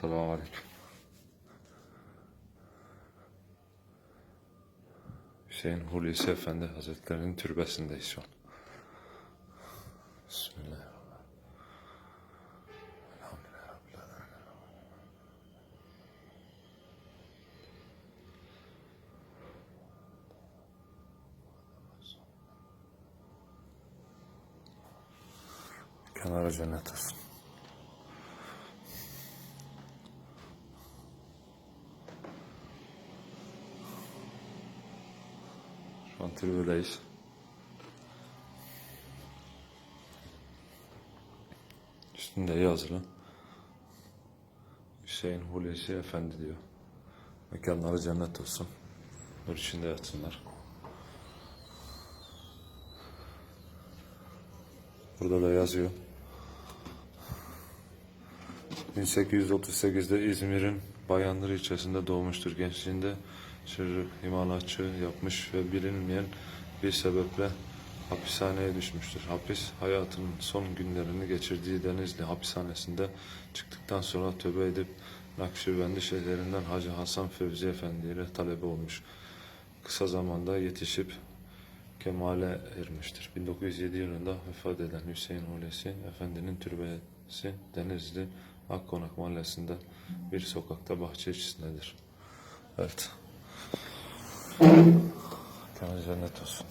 Selamun Aleyküm. Hüseyin Hulusi Efendi Hazretleri'nin türbesindeyiz şu an. Bismillahirrahmanirrahim. Kenara cennet olsun. Şu an tribüdeyiz. Üstünde yazılı. Hüseyin Hulusi Efendi diyor. Mekanları cennet olsun. Nur içinde yatsınlar. Burada da yazıyor. 1838'de İzmir'in Bayandır ilçesinde doğmuştur. Gençliğinde çocuk imalatçı yapmış ve bilinmeyen bir sebeple hapishaneye düşmüştür. Hapis hayatının son günlerini geçirdiği Denizli hapishanesinde çıktıktan sonra tövbe edip Nakşibendi şeyhlerinden Hacı Hasan Fevzi Efendi ile talebe olmuş. Kısa zamanda yetişip kemale ermiştir. 1907 yılında vefat eden Hüseyin Hulusi Efendi'nin türbesi Denizli Akkonak mahallesinde bir sokakta bahçe içindedir. Evet. Kemal cennet olsun.